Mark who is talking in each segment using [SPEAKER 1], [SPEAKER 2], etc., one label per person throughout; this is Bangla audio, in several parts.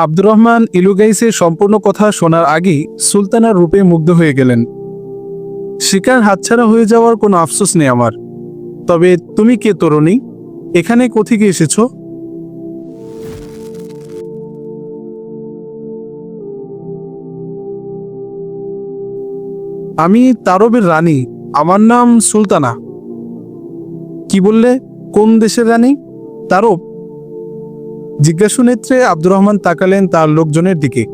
[SPEAKER 1] আব্দুর রহমান ইলুগাইসের সম্পূর্ণ কথা শোনার আগেই সুলতানার রূপে মুগ্ধ হয়ে গেলেন। শিকার হাতছাড়া হয়ে যাওয়ার কোনো আফসোস নেই আমার। তবে তুমি কে তরুণী? এখানে কোথেকে এসেছ? আমি তারবের রানী। আমার নাম সুলতানা। কি বললে? কোন দেশের রানী? তারব? জিজ্ঞাসু নেত্রে আব্দুর রহমান তাকালেন তার লোকজনের দিকে।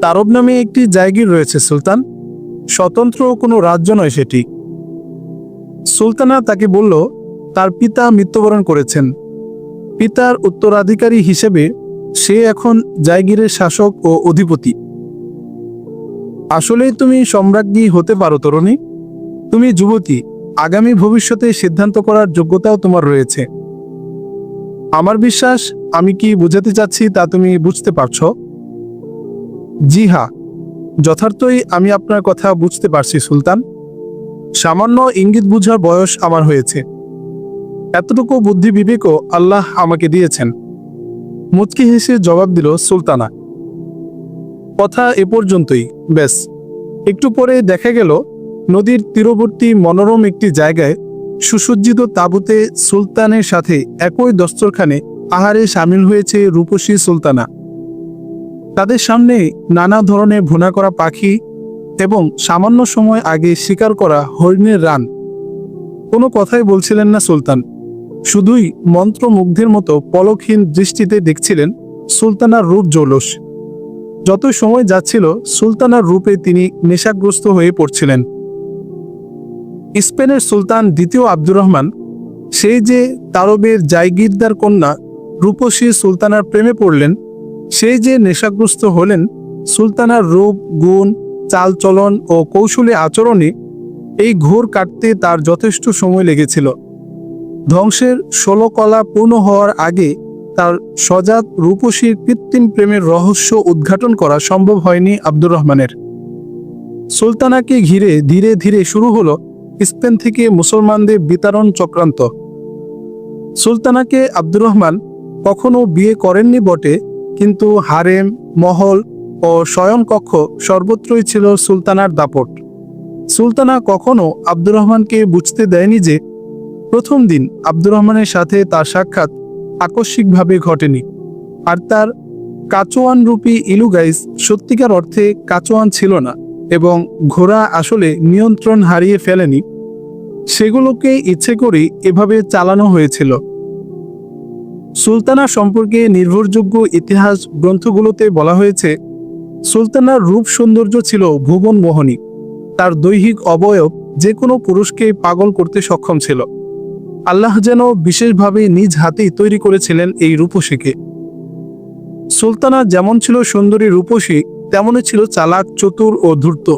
[SPEAKER 1] তারব নামে একটি জায়গির রয়েছে, সুলতান। স্বতন্ত্র কোনো রাজ্য নয় সেটি। সুলতানা তাকে বলল, তার পিতা মৃত্যুবরণ করেছেন। পিতার উত্তরাধিকারী হিসেবে সে এখন জায়গিরের শাসক ও অধিপতি। আসলেই তুমি সম্রাজ্ঞী হতে পারো তরুণী। তুমি যুবতী। আগামী ভবিষ্যতে সিদ্ধান্ত করার যোগ্যতাও তোমার রয়েছে। আমার বিশ্বাস, আমি কি বুঝাতে চাচ্ছি তা তুমি বুঝতে পারছ? জি হ্যাঁ যথার্থই আমি আপনার কথা বুঝতে পারছি, সুলতান। সামান্য ইঙ্গিত বুঝার বয়স আমার হয়েছে। এতটুকু বুদ্ধি বিবেকও আল্লাহ আমাকে দিয়েছেন। মুচকি হেসে জবাব দিল সুলতানা। কথা এ পর্যন্তই, ব্যাস। একটু পরে দেখা গেল, নদীর তীরবর্তী মনোরম একটি জায়গায় সুসজ্জিত তাঁবুতে সুলতানের সাথে একই দস্তরখানে আহারে সামিল হয়েছে রূপসী সুলতানা। তাদের সামনে নানা ধরনের ভুনা করা পাখি এবং সামান্য সময় আগে শিকার করা হরিণের রান। কোনো কথাই বলছিলেন না সুলতান। শুধুই মন্ত্রমুগ্ধের মতো পলকহীন দৃষ্টিতে দেখছিলেন সুলতানার রূপ জৌলস। যত সময় যাচ্ছিল, সুলতানার রূপে তিনি নেশাগ্রস্ত হয়ে পড়ছিলেন। স্পেনের সুলতান দ্বিতীয় আব্দুর রহমান, সেই যে তারবের জায়গিরদার কন্যা রূপসী সুলতানার প্রেমে পড়লেন, সেই যে নেশাগ্রস্ত হলেন, সুলতানার রূপ, গুণ, চালচলন ও কৌশলী আচরণে এই ঘোর কাটতে তার যথেষ্ট সময় লেগেছিল। ধ্বংসের ষোলো কলা পূর্ণ হওয়ার আগে তার সজাত রূপসীর কৃত্রিম প্রেমের রহস্য উদ্ঘাটন করা সম্ভব হয়নি আব্দুর রহমানের। সুলতানাকে ঘিরে ধীরে ধীরে শুরু হলো স্পেন থেকে মুসলমানদের বিতরণ চক্রান্ত। সুলতানাকে আব্দুর রহমান কখনো বিয়ে করেননি বটে, কিন্তু হারেম, মহল ও শয়নকক্ষ সর্বত্রই ছিল সুলতানার দাপট। সুলতানা কখনো আব্দুর রহমানকে বুঝতে দেয়নি যে প্রথম দিন আব্দুর রহমানের সাথে তার সাক্ষাৎ আকস্মিকভাবে ঘটেনি। আর তার কাচোয়ান রূপী ইলুগাইস সত্যিকার অর্থে কাচোয়ান ছিল না। এবং ঘোড়া আসলে নিয়ন্ত্রণ হারিয়ে ফেলেনি, সেগুলোকে ইচ্ছে করে এভাবে চালানো হয়েছিল। সুলতানা সম্পর্কে নির্ভরযোগ্য ইতিহাস গ্রন্থগুলোতে বলা হয়েছে, সুলতানার রূপ সৌন্দর্য ছিল ভুবন মোহনী। তার দৈহিক অবয়ব যে কোনো পুরুষকে পাগল করতে সক্ষম ছিল। আল্লাহ যেন বিশেষভাবে নিজ হাতেই তৈরি করেছিলেন এই রূপসীকে। সুলতানা যেমন ছিল সুন্দরী রূপসী তেমনই ছিল চালাক, চতুর ও ধূর্ত।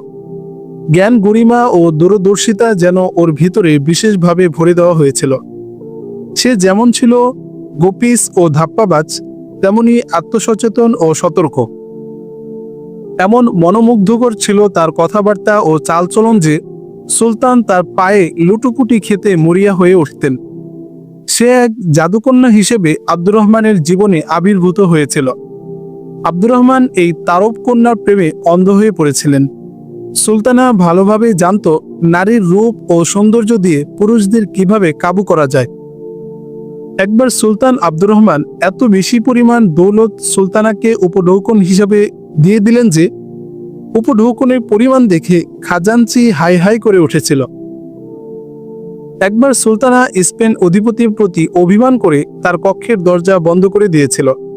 [SPEAKER 1] জ্ঞান গরিমা ও দূরদর্শিতা যেন ওর ভিতরে বিশেষভাবে ভরে দেওয়া হয়েছিল। সে যেমন ছিল গোপিস ও ধাপ্পাবাজ তেমনি আত্মসচেতন ও সতর্ক। এমন মনোমুগ্ধকর ছিল তার কথাবার্তা ও চালচলন যে, সুলতান তার পায়ে লুটুপুটি খেতে মরিয়া হয়ে উঠতেন। সে এক জাদুকন্যা হিসেবে আব্দুর রহমানের জীবনে আবির্ভূত হয়েছিল। আব্দুর রহমান এই তারব কন্যার প্রেমে অন্ধ হয়ে পড়েছিলেন। সুলতানা ভালোভাবে জানত নারীর রূপ ও সৌন্দর্য দিয়ে পুরুষদের কীভাবে কাবু করা যায়। একবার সুলতান আব্দুর রহমান এত বেশি পরিমাণ দৌলত সুলতানাকে উপঢৌকন হিসাবে দিয়ে দিলেন যে, উপঢৌকনের পরিমাণ দেখে খাজাঞ্চি হাই হাই করে উঠেছিল। একবার সুলতানা স্পেন অধিপতির প্রতি অভিমান করে তার কক্ষের দরজা বন্ধ করে দিয়েছিল।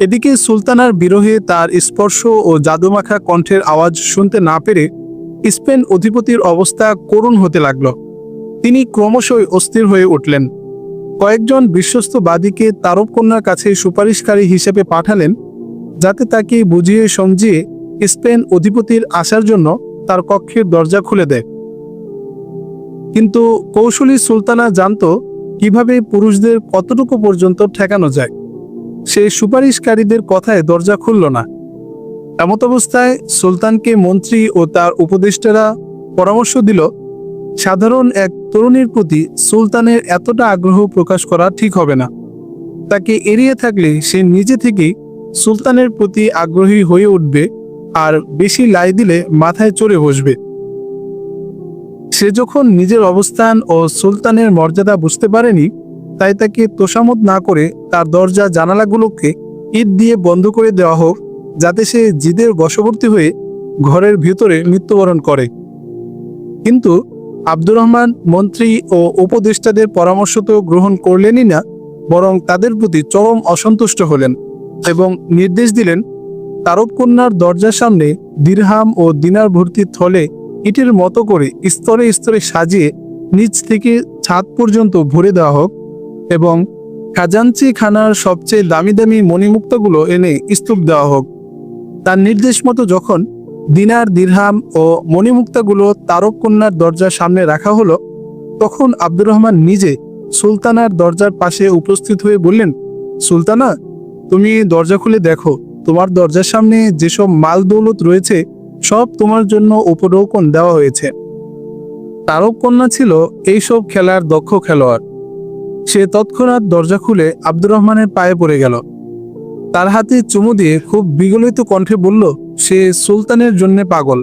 [SPEAKER 1] এদিকে সুলতানার বিরহে তার স্পর্শ ও জাদুমাখা কণ্ঠের আওয়াজ শুনতে না পেরে স্পেন অধিপতির অবস্থা করুণ হতে লাগল। তিনি ক্রমশই অস্থির হয়ে উঠলেন। কয়েকজন বিশ্বস্ত বাদীকে তারব কন্যার কাছে সুপারিশকারী হিসেবে পাঠালেন, যাতে তাকে বুঝিয়ে সমঝিয়ে স্পেন অধিপতির আসার জন্য তার কক্ষের দরজা খুলে দেয়। কিন্তু কৌশলী সুলতানা জানত কীভাবে পুরুষদের কতটুকু পর্যন্ত ঠেকানো যায়। সে সুপারিশকারীদের কথায় দরজা খুলল না। এমত অবস্থায় সুলতানকে মন্ত্রী ও তার উপদেষ্টারা পরামর্শ দিল, সাধারণ এক তরুণীর প্রতি সুলতানের এতটা আগ্রহ প্রকাশ করা ঠিক হবে না। তাকে এড়িয়ে থাকলে সে নিজে থেকেই সুলতানের প্রতি আগ্রহী হয়ে উঠবে আর বেশি লাই দিলে মাথায় চড়ে বসবে। সে যখন নিজের অবস্থান ও সুলতানের মর্যাদা বুঝতে পারেনি তাই তাকে তোষামত না করে তার দরজা জানালাগুলোকে ইট দিয়ে বন্ধ করে দেওয়া হোক, যাতে সে জিদের বশবর্তী হয়ে ঘরের ভিতরে মৃত্যুবরণ করে। কিন্তু আব্দুর রহমান মন্ত্রী ও উপদেষ্টাদের পরামর্শ তো গ্রহণ করলেনই না, বরং তাদের প্রতি চরম অসন্তুষ্ট হলেন এবং নির্দেশ দিলেন তারক কন্যার দরজার সামনে দিরহাম ও দিনার ভর্তি থলে ইটের মতো করে স্তরে স্তরে সাজিয়ে নিচ থেকে ছাদ পর্যন্ত ভরে দেওয়া হোক। এবং খাজাঞ্চি খানার সবচেয়ে দামি দামি মণিমুক্তগুলো এনে স্তূপ দেওয়া হোক। তার নির্দেশ মতো যখন দিনার দিরহাম ও মণিমুক্তাগুলো তারক কন্যার দরজার সামনে রাখা হলো, তখন আব্দুর রহমান নিজে সুলতানার দরজার পাশে উপস্থিত হয়ে বললেন, সুলতানা, তুমি দরজা খুলে দেখো। তোমার দরজার সামনে যেসব মাল দৌলত রয়েছে, সব তোমার জন্য উপরোকন দেওয়া হয়েছে। তারক কন্যা ছিল এইসব খেলার দক্ষ খেলোয়াড়। সে তৎক্ষণাৎ দরজা খুলে আব্দুর রহমানের পায়ে পড়ে গেল। তার হাতে চুমু দিয়ে খুব বিগলিত কণ্ঠে বলল, সে সুলতানের জন্য পাগল।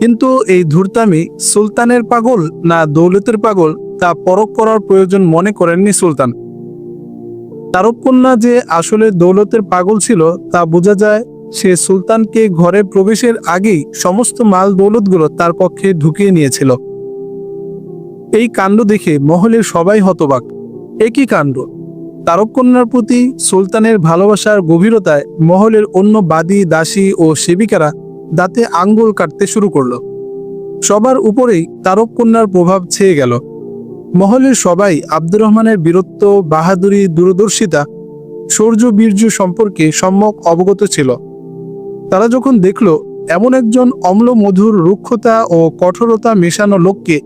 [SPEAKER 1] কিন্তু এই ধূর্তামি সুলতানের পাগল না দৌলতের পাগল, তা পরখ করার প্রয়োজন মনে করেননি সুলতান। তারক কন্যা যে আসলে দৌলতের পাগল ছিল, তা বোঝা যায় সে সুলতানকে ঘরে প্রবেশের আগেই সমস্ত মাল দৌলতগুলো তার পক্ষে ঢুকিয়ে নিয়েছিল। এই কাণ্ড দেখে মহলের সবাই হতবাক। একই কাণ্ড। তারক কন্যার প্রতি সুলতানের ভালোবাসার গভীরতায় মহলের অন্য বাদী, দাসী ও সেবিকারা দাঁতে আঙ্গুল কাটতে শুরু করল। সবার উপরেই তারক কন্যার প্রভাব ছেয়ে গেল। মহলের সবাই আব্দুর রহমানের বীরত্ব, বাহাদুরি, দূরদর্শিতা শৌর্য বীর্য সম্পর্কে সম্যক অবগত ছিল। তারা যখন দেখল এমন একজন অম্ল মধুর রুক্ষতা ও কঠোরতা মেশানো লোককে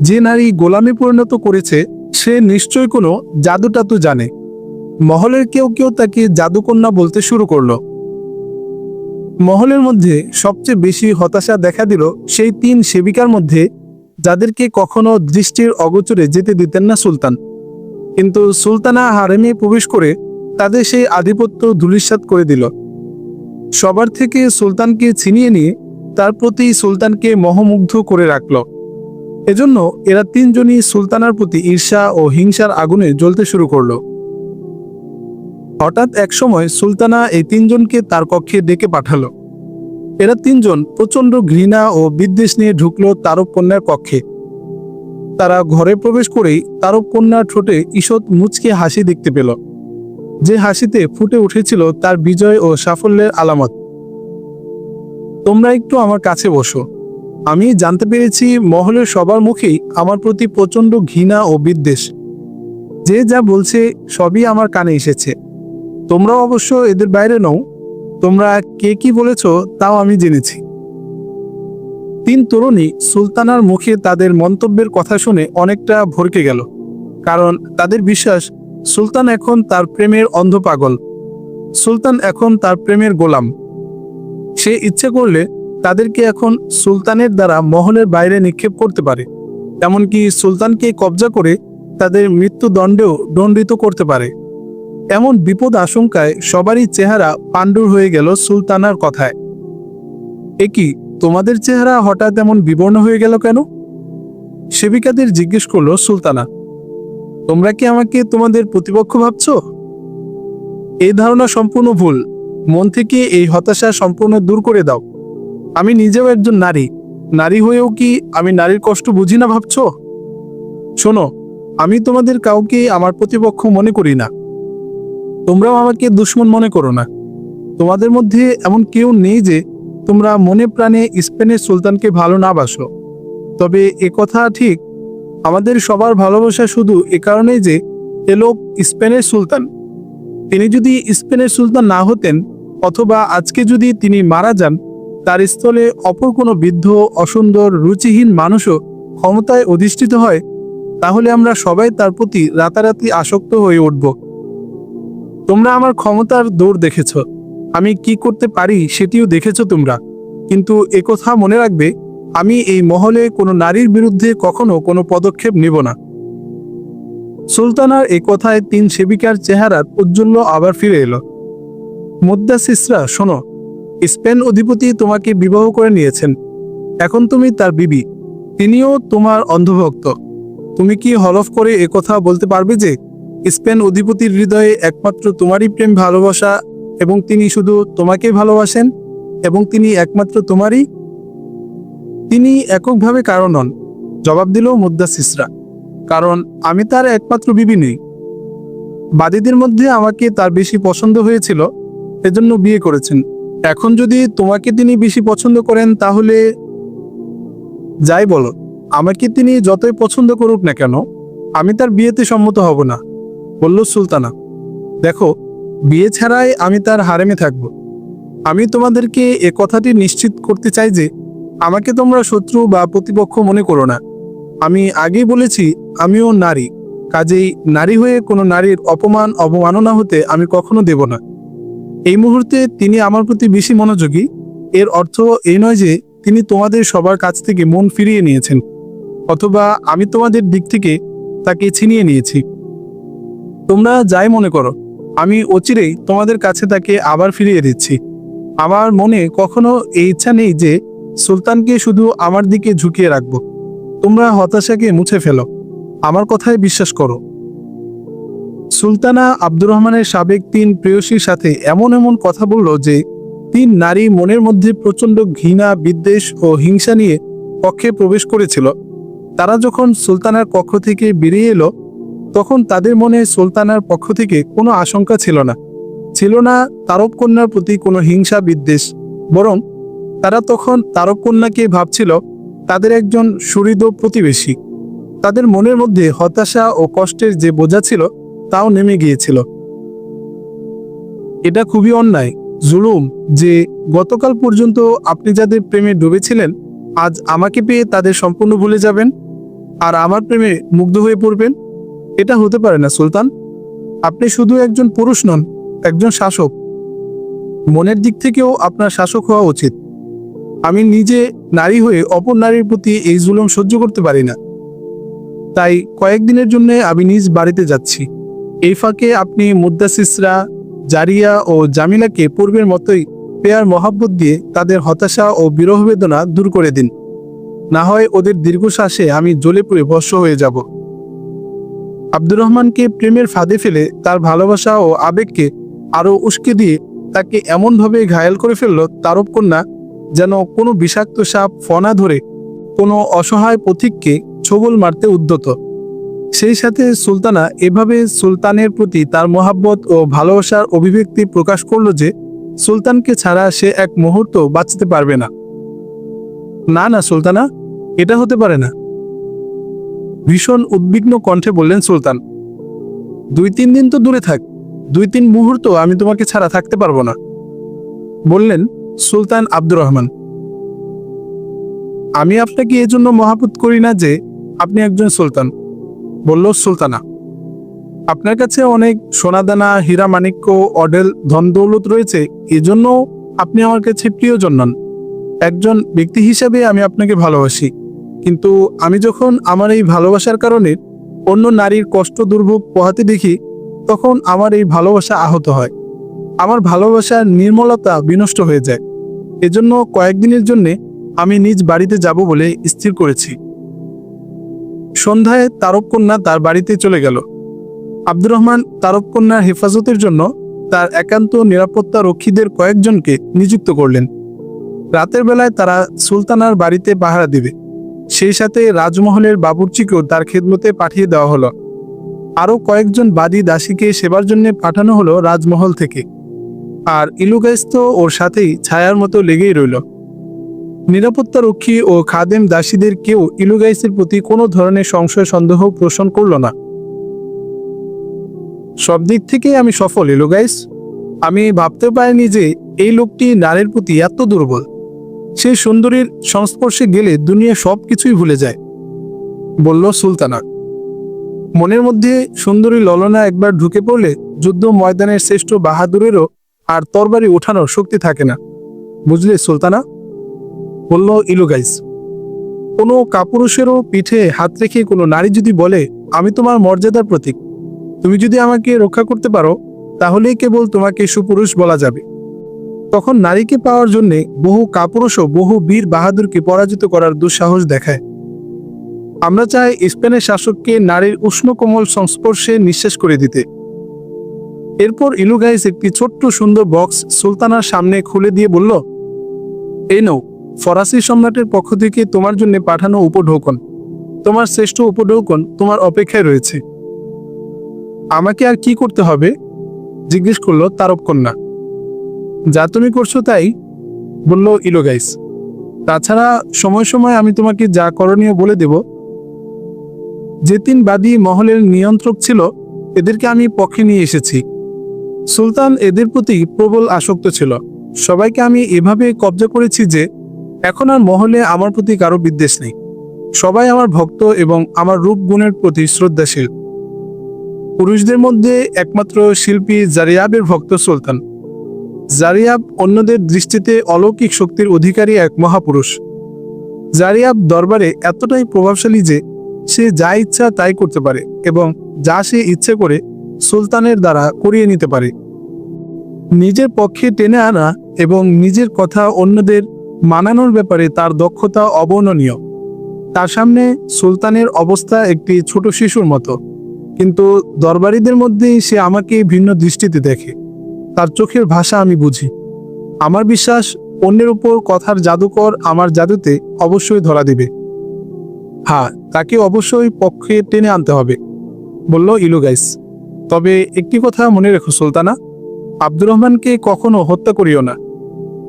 [SPEAKER 1] যে নারী গোলামে পরিণত করেছে সে নিশ্চয় কোনো জাদুটাতু জানে। মহলের কেউ কেউ তাকে জাদুকন্যা বলতে শুরু করল। মহলের মধ্যে সবচেয়ে বেশি হতাশা দেখা দিল সেই তিন সেবিকার মধ্যে, যাদেরকে কখনো দৃষ্টির অগোচরে যেতে দিতেন না সুলতান। কিন্তু সুলতানা হারেমে প্রবেশ করে তাদের সেই আধিপত্য ধূলিসাৎ করে দিল। সবার থেকে সুলতানকে ছিনিয়ে নিয়ে তার প্রতি সুলতানকে মোহমুগ্ধ করে রাখল। এজন্য এরা তিনজনই সুলতানার প্রতি ঈর্ষা ও হিংসার আগুনে জ্বলতে শুরু করল। হঠাৎ একসময় সুলতানা এই তিনজনকে তার কক্ষে ডেকে পাঠালো। এরা তিনজন প্রচণ্ড ঘৃণা ও বিদ্বেষ নিয়ে ঢুকলো তারক কন্যার কক্ষে। তারা ঘরে প্রবেশ করেই তারক কন্যার ঠোঁটে ঈষৎ মুচকে হাসি দেখতে পেল। যে হাসিতে ফুটে উঠেছিল তার বিজয় ও সাফল্যের আলামত। তোমরা একটু আমার কাছে বসো। আমি জানতে পেরেছি মহলের সবার মুখেই আমার প্রতি প্রচণ্ড ঘৃণা ও বিদ্বেষ। যে যা বলছে সবই আমার কানে এসেছে। তোমরাও অবশ্য এদের বাইরে নও। তোমরা কে কি বলেছ তাও আমি জেনেছি। তিন তরুণী সুলতানার মুখে তাদের মন্তব্যের কথা শুনে অনেকটা ভরকে গেল। কারণ তাদের বিশ্বাস, সুলতান এখন তার প্রেমের অন্ধ পাগল। সুলতান এখন তার প্রেমের গোলাম। সে ইচ্ছে করলে তাদেরকে এখন সুলতানের দ্বারা মহলের বাইরে নিক্ষেপ করতে পারে। এমনকি সুলতানকে কবজা করে তাদের মৃত্যুদণ্ডেও দণ্ডিত করতে পারে। এমন বিপদ আশঙ্কায় সবারই চেহারা পাণ্ডুর হয়ে গেল সুলতানার কথায়। একই তোমাদের চেহারা হঠাৎ এমন বিবর্ণ হয়ে গেল কেন? সেবিকাদের জিজ্ঞেস করল সুলতানা, তোমরা কি আমাকে তোমাদের প্রতিপক্ষ ভাবছ? এই ধারণা সম্পূর্ণ ভুল। মন থেকে এই হতাশা সম্পূর্ণ দূর করে দাও। আমি নিজেও একজন নারী। নারী হয়েও কি আমি নারীর কষ্ট বুঝি না ভাবছ? শোনো, আমি তোমাদের কাউকে আমার প্রতিপক্ষ মনে করি না। তোমরাও আমাকে দুশ্মন মনে করো না। তোমাদের মধ্যে এমন কেউ নেই যে তোমরা মনে প্রাণে স্পেনের সুলতানকে ভালো না বাসো। তবে এ কথা ঠিক, আমাদের সবার ভালোবাসা শুধু এ কারণেই যে এ লোক স্পেনের সুলতান। তিনি যদি স্পেনের সুলতান না হতেন, অথবা আজকে যদি তিনি মারা যান তার স্থলে অপর কোনো বৃদ্ধ, অসুন্দর, রুচিহীন মানুষও ক্ষমতায় অধিষ্ঠিত হয়, তাহলে আমরা সবাই তার প্রতি রাতারাতি আসক্ত হয়ে উঠব। তোমরা আমার ক্ষমতার দৌড় দেখেছ। আমি কি করতে পারি সেটিও দেখেছ তোমরা। কিন্তু একথা মনে রাখবে, আমি এই মহলে কোনো নারীর বিরুদ্ধে কখনো কোনো পদক্ষেপ নেব না। সুলতানার এ কথায় তিন সেবিকার চেহারার উজ্জ্বল্য আবার ফিরে এলো। মুদ্দাসিসরা শোনো স্পেন অধিপতি তোমাকে বিবাহ করে নিয়েছেন। এখন তুমি তার বিবি। তিনিও তোমার অন্ধভক্ত। তুমি কি হলফ করে একথা বলতে পারবে যে, স্পেন অধিপতির হৃদয়ে একমাত্র তোমারই প্রেম ভালোবাসা এবং তিনি শুধু তোমাকেই ভালোবাসেন এবং তিনি একমাত্র তোমারই? তিনি এককভাবে কারণ নন। জবাব দিল মুদ্দাসিসরা কারণ আমি তার একমাত্র বিবি নেই। বাদীদের মধ্যে আমাকে তার বেশি পছন্দ হয়েছিল এজন্য বিয়ে করেছেন। এখন যদি তোমাকে তিনি বেশি পছন্দ করেন, তাহলে যাই বলো, আমাকে তিনি যতই পছন্দ করুক না কেন, আমি তার বিয়েতে সম্মত হব না, বলল সুলতানা। দেখো, বিয়ে ছাড়াই আমি তার হারেমে থাকব। আমি তোমাদেরকে এ কথাটি নিশ্চিত করতে চাই যে, আমাকে তোমরা শত্রু বা প্রতিপক্ষ মনে করো না। আমি আগেই বলেছি, আমিও নারী। কাজেই নারী হয়ে কোনো নারীর অপমান, অবমাননা হতে আমি কখনো দেব না। এই মুহূর্তে তিনি আমার প্রতি বেশি মনোযোগী। এর অর্থ এই নয় যে তিনি তোমাদের সবার কাছ থেকে মন ফিরিয়ে নিয়েছেন, অথবা আমি তোমাদের দিক থেকে তাকে ছিনিয়ে নিয়েছি। তোমরা যাই মনে করো, আমি অচিরেই তোমাদের কাছে তাকে আবার ফিরিয়ে দিচ্ছি। আমার মনে কখনো এই ইচ্ছা নেই যে সুলতানকে শুধু আমার দিকে ঝুঁকিয়ে রাখব। তোমরা হতাশাকে মুছে ফেলো। আমার কথায় বিশ্বাস করো। সুলতানা আব্দুর রহমানের সাবেক তিন প্রেয়সীর সাথে এমন এমন কথা বলল যে, তিন নারী মনের মধ্যে প্রচণ্ড ঘৃণা, বিদ্বেষ ও হিংসা নিয়ে কক্ষে প্রবেশ করেছিল। তারা যখন সুলতানার কক্ষ থেকে বেরিয়ে এলো, তখন তাদের মনে সুলতানার পক্ষ থেকে কোনো আশঙ্কা ছিল না। ছিল না তারক কন্যার প্রতি কোনো হিংসা, বিদ্বেষ, বরং তারা তখন তারক কন্যাকে ভাবছিল, তাদের একজন সুহৃদ প্রতিবেশী। তাদের মনের মধ্যে হতাশা ও কষ্টের যে বোঝা ছিল তাও নেমে গিয়েছিল। এটা খুবই অন্যায়, জুলুম, যে গতকাল পর্যন্ত আপনি যাদের প্রেমে ডুবেছিলেন, আজ আমাকে পেয়ে তাদের সম্পূর্ণ ভুলে যাবেন আর আমার প্রেমে মুগ্ধ হয়ে পড়বেন? এটা হতে পারে না, সুলতান। আপনি শুধু একজন পুরুষ নন, একজন শাসক। মনের দিক থেকেও আপনার শাসক হওয়া উচিত। আমি নিজে নারী হয়ে অপর নারীর প্রতি এই জুলুম সহ্য করতে পারি না। তাই কয়েকদিনের জন্য আমি নিজ বাড়িতে যাচ্ছি। এই ফাঁকে আপনি মুদ্দাসিসরা জারিয়া ও জামিলাকে পূর্বের মতোই পেয়ার মহাব্বত দিয়ে তাদের হতাশা ও বিরহ বেদনা দূর করে দিন। না হয় ওদের দীর্ঘশ্বাসে আমি জ্বলে পুড়ে ভস্য হয়ে যাব। আব্দুর রহমানকে প্রেমের ফাঁদে ফেলে তার ভালোবাসা ও আবেগকে আরও উস্কে দিয়ে তাকে এমনভাবে ঘায়াল করে ফেলল তারপ কন্যা যেন কোনো বিষাক্ত সাপ ফনা ধরে কোনো অসহায় পথিককে ছবল মারতে উদ্যত। সেই সাথে সুলতানা এভাবে সুলতানের প্রতি তার মোহাব্বত ও ভালোবাসার অভিব্যক্তি প্রকাশ করল যে, সুলতানকে ছাড়া সে এক মুহূর্ত বাঁচতে পারবে না। না না, সুলতানা, এটা হতে পারে না। ভীষণ উদ্বিগ্ন কণ্ঠে বললেন সুলতান, দুই, তিন দিন তো দূরে থাক। দুই, তিন মুহূর্ত আমি তোমাকে ছাড়া থাকতে পারব না। বললেন সুলতান আব্দুর রহমান, আমি আপনাকে এজন্য মহাপুত করি না যে, আপনি একজন সুলতান। বলল, সুলতানা, আপনার কাছে অনেক সোনাদানা, হীরা মাণিক্য, অডেল, ধন দৌলত রয়েছে। এজন্য আপনি আমার কাছে প্রিয়জন নন। একজন ব্যক্তি হিসাবে আমি আপনাকে ভালোবাসি। কিন্তু আমি যখন আমার এই ভালোবাসার কারণে অন্য নারীর কষ্ট দুর্ভোগ পোহাতে দেখি, তখন আমার এই ভালোবাসা আহত হয়। আমার ভালোবাসার নির্মলতা বিনষ্ট হয়ে যায়। এজন্য কয়েকদিনের জন্যে আমি নিজ বাড়িতে যাব বলে স্থির করেছি। সন্ধ্যায় তারক কন্যা তার বাড়িতে চলে গেল। আব্দুর রহমান তারক কন্যার হেফাজতের জন্য তার একান্ত নিরাপত্তা রক্ষীদের কয়েকজনকে নিযুক্ত করলেন। রাতের বেলায় তারা সুলতানার বাড়িতে পাহারা দিবে। সেই সাথে রাজমহলের বাবুর্চিকেও তার খেদমতে পাঠিয়ে দেওয়া হলো। আরও কয়েকজন বাদী দাসীকে সেবার জন্য পাঠানো হলো রাজমহল থেকে। আর ইলুগাইস তো ওর সাথেই ছায়ার মতো লেগেই রইল। নিরাপত্তা রক্ষী ও খাদেম দাসীদের কেউ ইলুগাইসের প্রতি কোনো ধরনের সংশয়, সন্দেহ পোষণ করল না। সব দিক থেকে আমি সফল, ইলুগাইস। আমি ভাবতে পারিনি যে এই লোকটি নারীর প্রতি এত দুর্বল। সে সুন্দরীর সংস্পর্শে গেলে দুনিয়া সব কিছুই ভুলে যায়, বলল সুলতানা। মনের মধ্যে সুন্দরী ললনা একবার ঢুকে পড়লে যুদ্ধ ময়দানের শ্রেষ্ঠ বাহাদুরেরও আর তরবারি ওঠানোর শক্তি থাকে না, বুঝলে সুলতানা? বলল ইলুগাইস কোনো কাপুরুষেরও পিঠে হাত রেখে কোনো নারী যদি বলে, আমি তোমার মর্যাদার প্রতীক, তুমি যদি আমাকে রক্ষা করতে পারো, তাহলেই কেবল তোমাকে সুপুরুষ বলা যাবে তখন নারীকে পাওয়ার জন্য বহু কাপুরুষও বহু বীর বাহাদুরকে পরাজিত করার দুঃসাহস দেখায়। আমরা চাই স্পেনের শাসককে নারীর উষ্ণ কোমল সংস্পর্শে নিঃশেষ করে দিতে। এরপর ইলুগাইস একটি ছোট্ট সুন্দর বক্স সুলতানার সামনে খুলে দিয়ে বলল, এই নৌ ফরাসি সম্রাটের পক্ষ থেকে তোমার জন্য পাঠানো উপঢৌকন। তোমার শ্রেষ্ঠ উপঢৌকন তোমার অপেক্ষায় রয়েছে। আমাকে আর কি করতে হবে? জিজ্ঞেস করল তারক কন্যা যা তুমি করছ তাই? বলল ইলোগাইস। তাছাড়া সময় সময় আমি তোমাকে যা করণীয় বলে দেব। যে তিন বাদী মহলের নিয়ন্ত্রক ছিল, এদেরকে আমি পক্ষে নিয়ে এসেছি। সুলতান এদের প্রতি প্রবল আসক্ত ছিল। সবাইকে আমি এভাবে কবজা করেছি যে এখন আর মহলে আমার প্রতি কারও বিদ্বেষ নেই। সবাই আমার ভক্ত এবং আমার রূপ গুণের প্রতি শ্রদ্ধাশীল। পুরুষদের মধ্যে একমাত্র শিল্পী জারিয়াবের ভক্ত সুলতান। জারিয়াব অন্যদের দৃষ্টিতে অলৌকিক শক্তির অধিকারী এক মহাপুরুষ। জারিয়াব দরবারে এতটাই প্রভাবশালী যে সে যা ইচ্ছা তাই করতে পারে এবং যা সে ইচ্ছে করে সুলতানের দ্বারা করিয়ে নিতে পারে। নিজের পক্ষে টেনে আনা এবং নিজের কথা অন্যদের মানানোর ব্যাপারে তার দক্ষতা অবর্ণনীয়। তার সামনে সুলতানের অবস্থা একটি ছোট শিশুর মতো। কিন্তু দরবারীদের মধ্যেই সে আমাকে ভিন্ন দৃষ্টিতে দেখে। তার চোখের ভাষা আমি বুঝি। আমার বিশ্বাস, অন্যের উপর কথার জাদুকর আমার জাদুতে অবশ্যই ধরা দিবে। হ্যাঁ তাকে অবশ্যই পক্ষে টেনে আনতে হবে, বলল ইলুগাইস তবে একটি কথা মনে রেখো সুলতানা, আব্দুর রহমানকে কখনো হত্যা করিও না।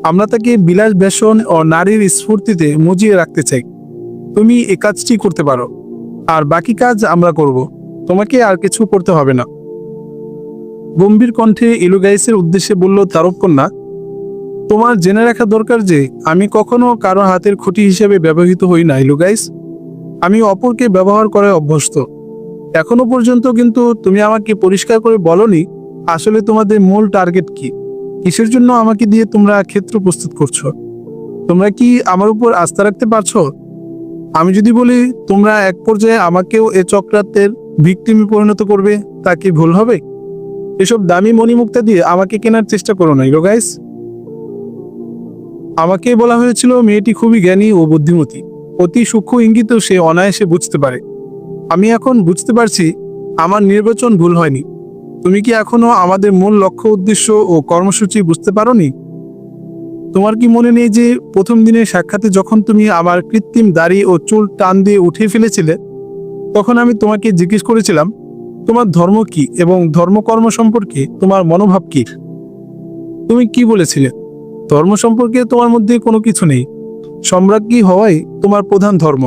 [SPEAKER 1] আমরা তাকে বিলাস বেসন ও নারীর স্ফূর্তিতে মুজিয়ে রাখতে চাই। তুমি এ কাজটি করতে পারো। আর বাকি কাজ আমরা করব। তোমাকে আর কিছু করতে হবে না। গম্ভীর কণ্ঠে ইলুগাইসের উদ্দেশ্যে বলল তারক কন্যা তোমার জেনে রাখা দরকার যে, আমি কখনো কারও হাতের খুঁটি হিসেবে ব্যবহৃত হই না ইলুগাইস আমি অপরকে ব্যবহার করে অভ্যস্ত। এখনও পর্যন্ত কিন্তু তুমি আমাকে পরিষ্কার করে বলনি, আসলে তোমাদের মূল টার্গেট কি? কিসের জন্য আমাকে দিয়ে তোমরা ক্ষেত্র প্রস্তুত করছ? তোমরা কি আমার উপর আস্থা রাখতে পারছ? আমি যদি বলি, তোমরা এক পর্যায়ে আমাকেও এ চক্রান্তের ভিকটিমে পরিণত করবে, তা কি ভুল হবে? এসব দামি মণিমুক্তা দিয়ে আমাকে কেনার চেষ্টা করো না গাইস আমাকে বলা হয়েছিল, মেয়েটি খুবই জ্ঞানী ও বুদ্ধিমতী। অতি সূক্ষ্ম ইঙ্গিতও সে অনায়াসে বুঝতে পারে। আমি এখন বুঝতে পারছি, আমার নির্বাচন ভুল হয়নি। তুমি কি এখনও আমাদের মূল লক্ষ্য, উদ্দেশ্য ও কর্মসূচি বুঝতে পারোনি? তোমার কি মনে নেই যে প্রথম দিনের সাক্ষাতে যখন তুমি আমার কৃত্রিম দাড়ি ও চুল টান দিয়ে উঠে ফেলেছিলে, তখন আমি তোমাকে জিজ্ঞেস করেছিলাম, তোমার ধর্ম কি এবং ধর্মকর্ম সম্পর্কে তোমার মনোভাব কি? তুমি কি বলেছিলে? ধর্ম সম্পর্কে তোমার মধ্যে কোনো কিছু নেই। সম্রাজ্ঞী হওয়াই তোমার প্রধান ধর্ম।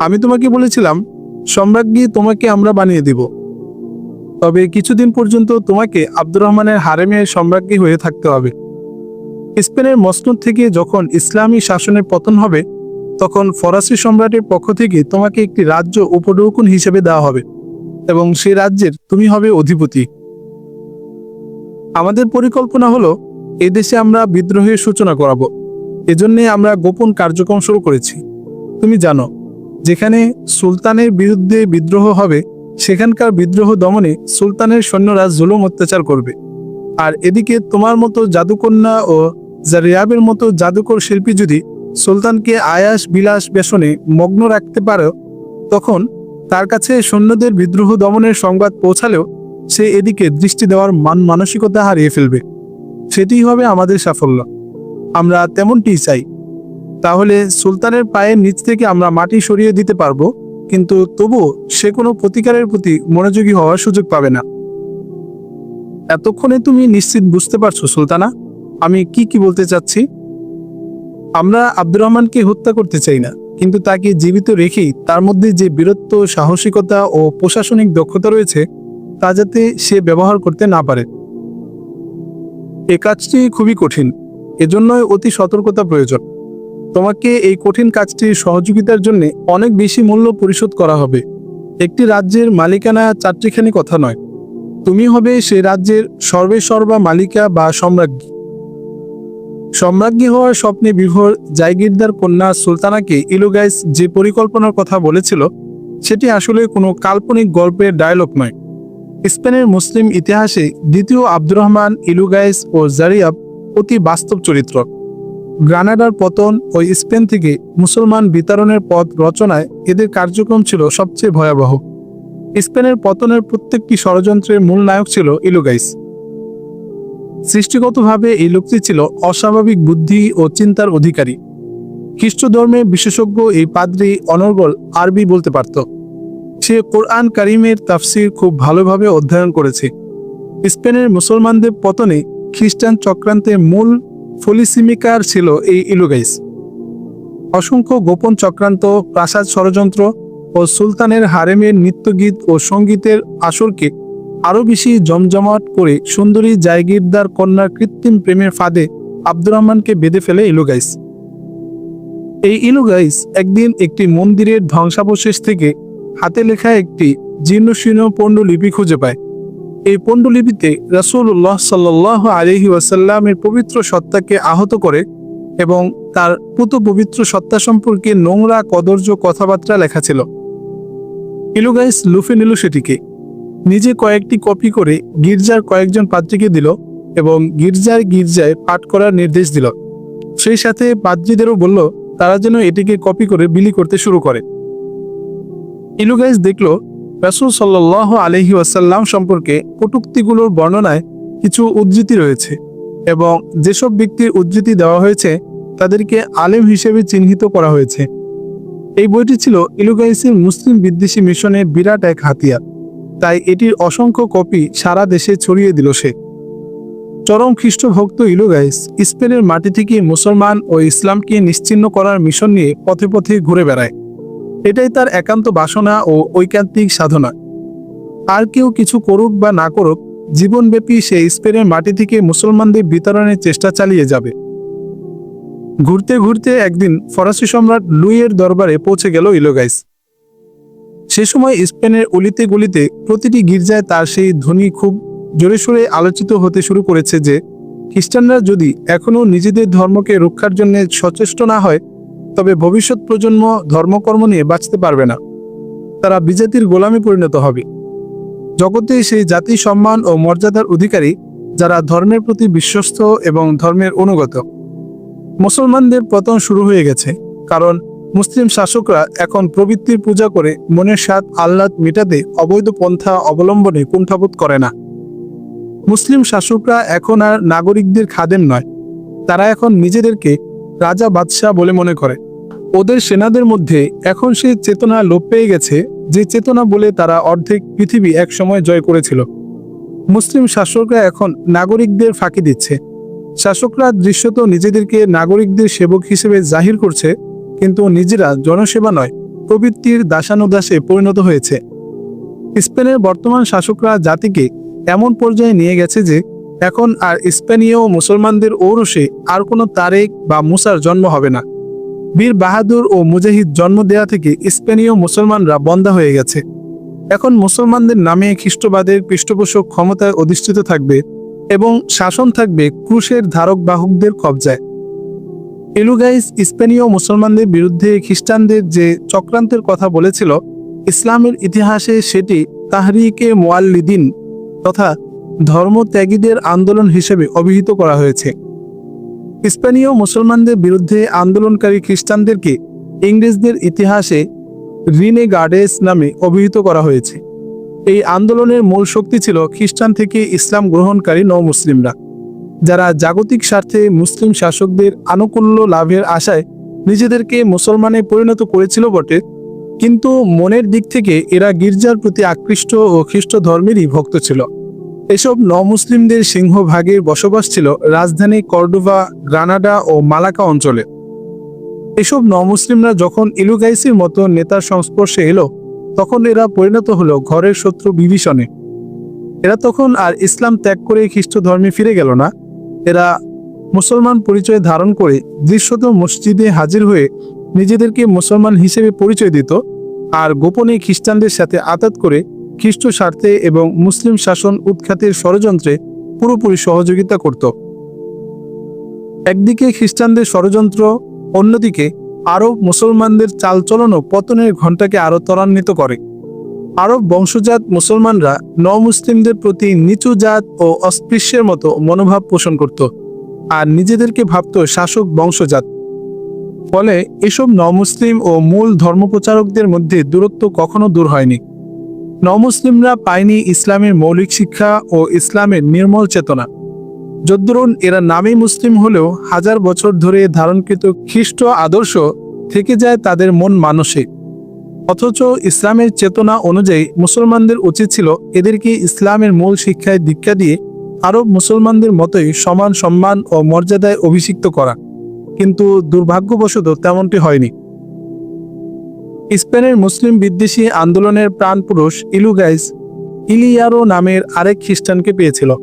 [SPEAKER 1] আমি তোমাকে বলেছিলাম, সম্রাজ্ঞী তোমাকে আমরা বানিয়ে দিব। তবে কিছুদিন পর্যন্ত তোমাকে আব্দুর রহমানের হারেমে সম্রাজ্ঞী হয়ে থাকতে হবে। স্পেনের মসনদ থেকে যখন ইসলামী শাসনের পতন হবে, তখন ফরাসি সম্রাটের পক্ষ থেকে তোমাকে একটি রাজ্য উপঢৌকন হিসেবে দেওয়া হবে এবং সে রাজ্যের তুমি হবে অধিপতি। আমাদের পরিকল্পনা হলো এদেশে আমরা বিদ্রোহের সূচনা করাব। এজন্যে আমরা গোপন কার্যক্রম শুরু করেছি। তুমি জানো, যেখানে সুলতানের বিরুদ্ধে বিদ্রোহ হবে সেখানকার বিদ্রোহ দমনে সুলতানের সৈন্যরা জুলুম অত্যাচার করবে। আর এদিকে তোমার মতো জাদুকন্যা ও জারিয়াবের মতো জাদুকর শিল্পী যদি সুলতানকে আয়াস বিলাস বেসনে মগ্ন রাখতে পারো, তখন তার কাছে সৈন্যদের বিদ্রোহ দমনের সংবাদ পৌঁছালেও সে এদিকে দৃষ্টি দেওয়ার মান মানসিকতা হারিয়ে ফেলবে। সেটিই হবে আমাদের সাফল্য। আমরা তেমনটিই চাই। তাহলে সুলতানের পায়ের নিচ থেকে আমরা মাটি সরিয়ে দিতে পারব? কিন্তু তবুও সে কোনো প্রতিকারের প্রতি মনোযোগী হওয়ার সুযোগ পাবে না। এতক্ষণে তুমি নিশ্চিত বুঝতে পারছ, সুলতানা, আমি কি কি বলতে চাচ্ছি? আমরা আব্দুর রহমানকে হত্যা করতে চাই না, কিন্তু তাকে জীবিত রেখেই তার মধ্যে যে বীরত্ব, সাহসিকতা ও প্রশাসনিক দক্ষতা রয়েছে, তা যাতে সে ব্যবহার করতে না পারে। এ কাজটি খুবই কঠিন, এজন্যই অতি সতর্কতা প্রয়োজন। তোমাকে এই কঠিন কাজটির সহযোগিতার জন্য অনেক বেশি মূল্য পরিশোধ করা হবে। একটি রাজ্যের মালিকানা চারটিখানি কথা নয়। তুমি হবে সেই রাজ্যের সর্বে সর্বা মালিকা বা সম্রাজ্ঞী। সম্রাজ্ঞী হওয়ার স্বপ্নে বিভোর জায়গিরদার কন্যা সুলতানাকে ইলুগাইস যে পরিকল্পনার কথা বলেছিল, সেটি আসলে কোনো কাল্পনিক গল্পের ডায়লগ নয়। স্পেনের মুসলিম ইতিহাসে দ্বিতীয় আব্দুর রহমান, ইলুগাইস ও জারিয়াব অতি বাস্তব চরিত্র গ্রানাডার পতন ও স্পেন থেকে মুসলমান বিতরণের পথ রচনায় এদের কার্যক্রম ছিল সবচেয়ে ভয়াবহ। স্পেনের পতনের প্রত্যেকটি ষড়যন্ত্রের মূল নায়ক ছিল ইলুগাইস। সৃষ্টিগতভাবে এই লোকটি ছিল অস্বাভাবিক বুদ্ধি ও চিন্তার অধিকারী। খ্রিস্ট ধর্মে বিশেষজ্ঞ এই পাদ্রী অনর্গল আরবি বলতে পারত। সে কোরআন কারিমের তাফসির খুব ভালোভাবে অধ্যয়ন করেছে। স্পেনের মুসলমানদের পতনে খ্রিস্টান চক্রান্তের মূল ফলিসিমিকার ছিল এই ইলুগাইস। অসংখ্য গোপন চক্রান্ত, প্রাসাদ ষড়যন্ত্র ও সুলতানের হারেমের নৃত্যগীত ও সঙ্গীতের আসরকে আরও বেশি জমজমাট করে সুন্দরী জায়গিরদার কন্যার কৃত্রিম প্রেমের ফাঁদে আব্দুর রহমানকে বেঁধে ফেলে ইলুগাইস। এই ইলুগাইস একদিন একটি মন্দিরের ধ্বংসাবশেষ থেকে হাতে লেখা একটি জীর্ণশীর্ণ পণ্ডলিপি খুঁজে পায়। এই পণ্ডলিপিতে রাসূলুল্লাহ সাল্লাহ আলহি ওয়াসাল্লামের পবিত্র সত্তাকে আহত করে এবং তার পুত পবিত্র সত্তা সম্পর্কে নোংরা কদর্য কথাবার্তা লেখা ছিল। ইলুগাইস লুফে নিল সেটিকে। নিজে কয়েকটি কপি করে গির্জার কয়েকজন পাত্রীকে দিল এবং গির্জার গির্জায় পাঠ করার নির্দেশ দিল। সেই সাথে পাদ্রীদেরও বলল, তারা যেন এটিকে কপি করে বিলি করতে শুরু করে। ইলুগাইস দেখল রাসুল সাল্লাহ আলহি ওয়াসাল্লাম সম্পর্কে কটুক্তিগুলোর বর্ণনায় কিছু উদ্ধৃতি রয়েছে এবং যেসব ব্যক্তির উদ্ধৃতি দেওয়া হয়েছে তাদেরকে আলেম হিসেবে চিহ্নিত করা হয়েছে। এই বইটি ছিল ইলুগাইসের মুসলিম বিদ্বেষী মিশনের বিরাট এক হাতিয়ার, তাই এটির অসংখ্য কপি সারা দেশে ছড়িয়ে দিল সে। চরম খ্রিস্ট ভক্ত ইলুগাইস স্পেনের মাটি থেকে মুসলমান ও ইসলামকে নিশ্চিহ্ন করার মিশন নিয়ে পথে পথে ঘুরে বেড়ায়। এটাই তার একান্ত বাসনা ও ঐকান্তিক সাধনা। আর কেউ কিছু করুক বা না করুক, জীবনব্যাপী সে স্পেনের মাটি থেকে মুসলমানদের বিতরণের চেষ্টা চালিয়ে যাবে। ঘুরতে ঘুরতে একদিন ফরাসি সম্রাট লুইয়ের দরবারে পৌঁছে গেল ইলোগাইস। সে সময় স্পেনের অলিতে গলিতে প্রতিটি গির্জায় তার সেই ধ্বনি খুব জোরে সোরে আলোচিত হতে শুরু করেছে যে, খ্রিস্টানরা যদি এখনও নিজেদের ধর্মকে রক্ষার জন্য সচেষ্ট না হয় তবে ভবিষ্যৎ প্রজন্ম ধর্মকর্ম নিয়ে বাঁচতে পারবে না। তারা বিজাতির গোলামে পরিণত হবে। জগতে সেই জাতি সম্মান ও মর্যাদার অধিকারী যারা ধর্মের প্রতি বিশ্বস্ত এবং ধর্মের অনুগত। মুসলমানদের পতন শুরু হয়ে গেছে, কারণ মুসলিম শাসকরা এখন প্রবৃত্তির পূজা করে মনের স্বাদ আহ্লাদ মেটাতে অবৈধ পন্থা অবলম্বনে কুণ্ঠাবোধ করে না। মুসলিম শাসকরা এখন আর নাগরিকদের খাদেম নয়, তারা এখন নিজেদেরকে রাজা বাদশাহ বলে মনে করে। ওদের সেনাদের মধ্যে এখন সে চেতনা লোপ পেয়ে গেছে, যে চেতনা বলে তারা অর্ধেক পৃথিবী এক সময় জয় করেছিল। মুসলিম শাসকরা এখন নাগরিকদের ফাঁকি দিচ্ছে। শাসকরা দৃশ্যত নিজেদেরকে নাগরিকদের সেবক হিসেবে জাহির করছে, কিন্তু নিজেরা জনসেবা নয়, প্রবৃত্তির দাসানুদাসে পরিণত হয়েছে। স্পেনের বর্তমান শাসকরা জাতিকে এমন পর্যায়ে নিয়ে গেছে যে এখন আর স্পেনীয় মুসলমানদের ঔরসে আর কোনো তারেক বা মুসার জন্ম হবে না। বীর বাহাদুর ও মুজাহিদ জন্ম দেয়া থেকে স্পেনীয় মুসলমানরা বন্ধা হয়ে গেছে। এখন মুসলমানদের নামে খ্রিস্টবাদের পৃষ্ঠপোষক ক্ষমতায় অধিষ্ঠিত থাকবে এবং শাসন থাকবে ক্রুশের ধারক বাহকদের কবজায়। এলুগাইস স্পেনীয় মুসলমানদের বিরুদ্ধে খ্রিস্টানদের যে চক্রান্তের কথা বলেছিল, ইসলামের ইতিহাসে সেটি তাহরিকে মোয়াল্লিদিন তথা ধর্মত্যাগীদের আন্দোলন হিসেবে অভিহিত করা হয়েছে। স্পেনীয় মুসলমানদের বিরুদ্ধে আন্দোলনকারী খ্রিস্টানদেরকে ইংরেজদের ইতিহাসে রিনে গার্ডেস নামে অভিহিত করা হয়েছে। এই আন্দোলনের মূল শক্তি ছিল খ্রিস্টান থেকে ইসলাম গ্রহণকারী নৌ মুসলিমরা যারা জাগতিক স্বার্থে মুসলিম শাসকদের আনুকূল্য লাভের আশায় নিজেদেরকে মুসলমানে পরিণত করেছিল বটে, কিন্তু মনের দিক থেকে এরা গির্জার প্রতি আকৃষ্ট ও খ্রিস্ট ধর্মেরই ভক্ত ছিল। এসব নমুসলিমদের সিংহভাগের বসবাস ছিল রাজধানী কর্ডোভা, গ্রানাডা ও মালাকা অঞ্চলে। এসব নমুসলিমরা যখন ইলুগাইসির মতো নেতার সংস্পর্শে এলো, তখন এরা পরিণত হলো ঘরের শত্রু বিভীষণে। এরা তখন আর ইসলাম ত্যাগ করে খ্রিস্ট ধর্মে ফিরে গেল না। এরা মুসলমান পরিচয় ধারণ করে দৃশ্যত মসজিদে হাজির হয়ে নিজেদেরকে মুসলমান হিসেবে পরিচয় দিত আর গোপনে খ্রিস্টানদের সাথে আতাত করে খ্রিস্ট স্বার্থে এবং মুসলিম শাসন উৎখাতের ষড়যন্ত্রে পুরোপুরি সহযোগিতা করত। একদিকে খ্রিস্টানদের ষড়যন্ত্র, অন্যদিকে আরব মুসলমানদের চালচলন ও পতনের ঘণ্টাকে আরও ত্বরান্বিত করে। আরব বংশজাত মুসলমানরা ন মুসলিমদের প্রতি নিচু জাত ও অস্পৃশ্যের মতো মনোভাব পোষণ করত আর নিজেদেরকে ভাবত শাসক বংশজাত। ফলে এসব নমুসলিম ও মূল ধর্মপ্রচারকদের মধ্যে দূরত্ব কখনো দূর হয়নি। নমুসলিমরা পায়নি ইসলামের মৌলিক শিক্ষা ও ইসলামের নির্মল চেতনা। যদ্দরুন এরা নামে মুসলিম হলেও হাজার বছর ধরে ধারণকৃত খ্রিস্ট আদর্শ থেকে যায় তাদের মন মানসিক। অথচ ইসলামের চেতনা অনুযায়ী মুসলমানদের উচিত ছিল এদেরকে ইসলামের মূল শিক্ষায় দীক্ষা দিয়ে আরব মুসলমানদের মতোই সমান সম্মান ও মর্যাদায় অভিষিক্ত করা। কিন্তু দুর্ভাগ্যবশত তেমনটি হয়নি। স্পেনের মুসলিম বিদ্বেষী আন্দোলনের প্রাণপুরুষ ইলুগাইস ইলিয়ারো নামের আরেক খ্রিস্টানকে পেয়েছিল।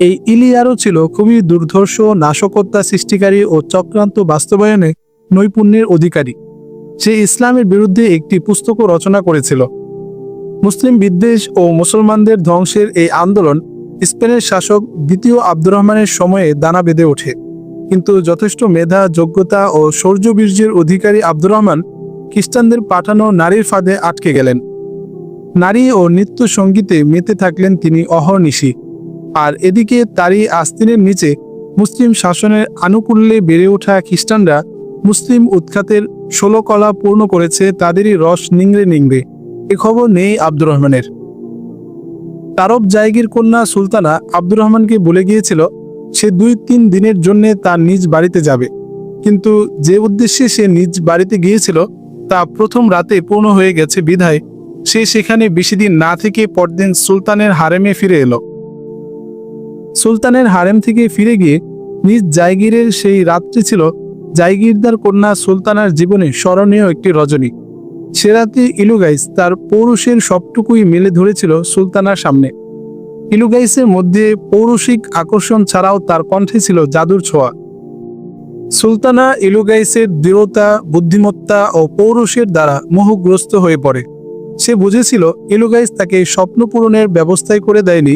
[SPEAKER 1] এই ইলিয়ারো ছিল খুবই দুর্ধর্ষ, নাশকতা সৃষ্টিকারী ও চক্রান্ত বাস্তবায়নে নৈপুণ্যের অধিকারী। সে ইসলামের বিরুদ্ধে একটি পুস্তকও রচনা করেছিল। মুসলিম বিদ্বেষ ও মুসলমানদের ধ্বংসের এই আন্দোলন স্পেনের শাসক দ্বিতীয় আব্দুর রহমানের সময়ে দানা বেঁধে ওঠে। কিন্তু যথেষ্ট মেধা, যোগ্যতা ও শৌর্যবীর্যের অধিকারী আব্দুর রহমান খ্রিস্টানদের পাঠানো নারীর ফাঁদে আটকে গেলেন। নারী ও নৃত্য সঙ্গীতে মেতে থাকলেন তিনি অহর্নিশি। আর এদিকে তারই আস্তিনের নিচে মুসলিম শাসনের আনুকূল্যে বেড়ে ওঠা খ্রিস্টানরা মুসলিম উৎখাতের ষোলো কলা পূর্ণ করেছে, তাদেরই রস নিংড়ে নিংড়ে। এ খবর নেই আব্দুর রহমানের। তারব জায়গির কন্যা সুলতানা আব্দুর রহমানকে বলে গিয়েছিল, সে দুই তিন দিনের জন্য তার নিজ বাড়িতে যাবে। কিন্তু যে উদ্দেশ্যে সে নিজ বাড়িতে গিয়েছিল তা প্রথম রাতে পূর্ণ হয়ে গেছে বিধায় সে সেখানে বেশি দিন না থেকে পরদিন সুলতানের হারেমে ফিরে এলো। সুলতানের হারেম থেকে ফিরে গিয়ে নিজ জায়গিরের সেই রাত্রি ছিল জায়গিরদার কন্যা সুলতানার জীবনে স্মরণীয় একটি রজনী। সে রাতে ইলুগাইস তার পৌরুষের সবটুকুই মেলে ধরেছিল সুলতানার সামনে। ইলুগাইসের মধ্যে পৌরুষিক আকর্ষণ ছাড়াও তার কণ্ঠে ছিল জাদুর ছোঁয়া। সুলতানা ইলুগাইসের দৃঢ়তা, বুদ্ধিমত্তা ও পৌরুষের দ্বারা মোহগ্রস্ত হয়ে পড়ে। সে বুঝেছিল ইলুগাইস তাকে স্বপ্ন পূরণের ব্যবস্থাই করে দেয়নি,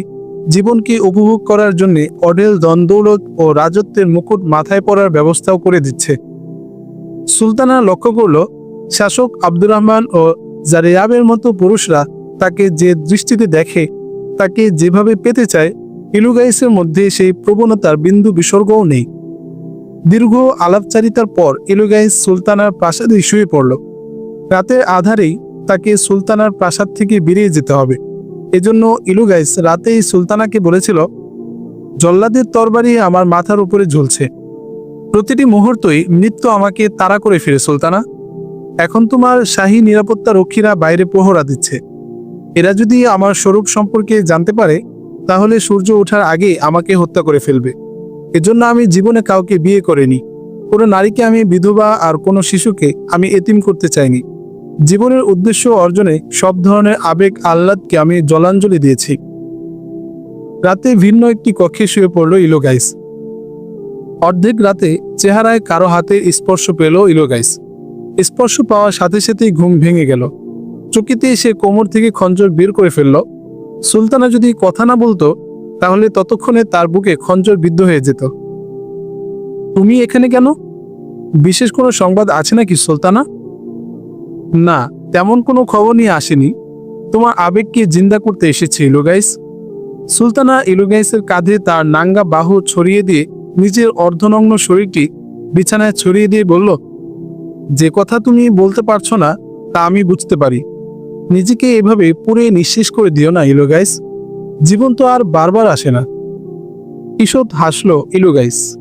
[SPEAKER 1] জীবনকে উপভোগ করার জন্য অডেল দন্দৌলত ও রাজত্বের মুকুট মাথায় পড়ার ব্যবস্থাও করে দিচ্ছে। সুলতানা লক্ষ্য করল, শাসক আব্দুর রহমান ও জারিয়াবের মতো পুরুষরা তাকে যে দৃষ্টিতে দেখে, তাকে যেভাবে পেতে চায়, ইলুগাইসের মধ্যে সেই প্রবণতার বিন্দু বিসর্গও নেই। দীর্ঘ আলাপচারিতার পর ইলুগাইস সুলতানার প্রাসাদে শুয়ে পড়ল। রাতের আধারেই তাকে সুলতানার প্রাসাদ থেকে বেরিয়ে যেতে হবে। এজন্য ইলুগাইস রাতেই সুলতানাকে বলেছিল, জল্লাদের তরবারি আমার মাথার উপরে ঝুলছে। প্রতিটি মুহূর্তই মৃত্যু আমাকে তাড়া করে ফিরে সুলতানা। এখন তোমার শাহী নিরাপত্তা রক্ষীরা বাইরে প্রহরা দিচ্ছে। এরা যদি আমার স্বরূপ সম্পর্কে জানতে পারে, তাহলে সূর্য ওঠার আগে আমাকে হত্যা করে ফেলবে। এজন্য আমি জীবনে কাউকে বিয়ে করিনি। কোনো নারীকে আমি বিধবা আর কোনো শিশুকে আমি এতিম করতে চাইনি। জীবনের উদ্দেশ্য অর্জনে সব ধরনের আবেগ আহ্লাদকে আমি জলাঞ্জলি দিয়েছি। রাতে ভিন্ন একটি কক্ষে শুয়ে পড়ল ইলোগাইস অর্ধেক রাতে চেহারায় কারও হাতে স্পর্শ পেল ইলোগাইস স্পর্শ পাওয়ার সাথে সাথেই ঘুম ভেঙে গেল। চকিতে এসে কোমর থেকে খঞ্জর বের করে ফেলল। সুলতানা যদি কথা না বলতো তাহলে ততক্ষণে তার বুকে খঞ্জর বিদ্ধ হয়ে যেত। তুমি এখানে কেন? বিশেষ কোনো সংবাদ আছে নাকি, সুলতানা? না, তেমন কোনো খবর নিয়ে আসেনি। তোমার আবেগকে জিন্দা করতে এসেছে ইলুগাইস সুলতানা ইলুগাইসের কাঁধে তার নাঙ্গা বাহু ছড়িয়ে দিয়ে নিজের অর্ধনগ্ন শরীরটি বিছানায় ছড়িয়ে দিয়ে বলল, যে কথা তুমি বলতে পারছ না, তা আমি বুঝতে পারি। নিজেকে এভাবে পুরে নিঃশেষ করে দিও না ইলুগাইস জীবন তো আর বারবার আসে না। ঈষৎ হাসলো ইলুগাইস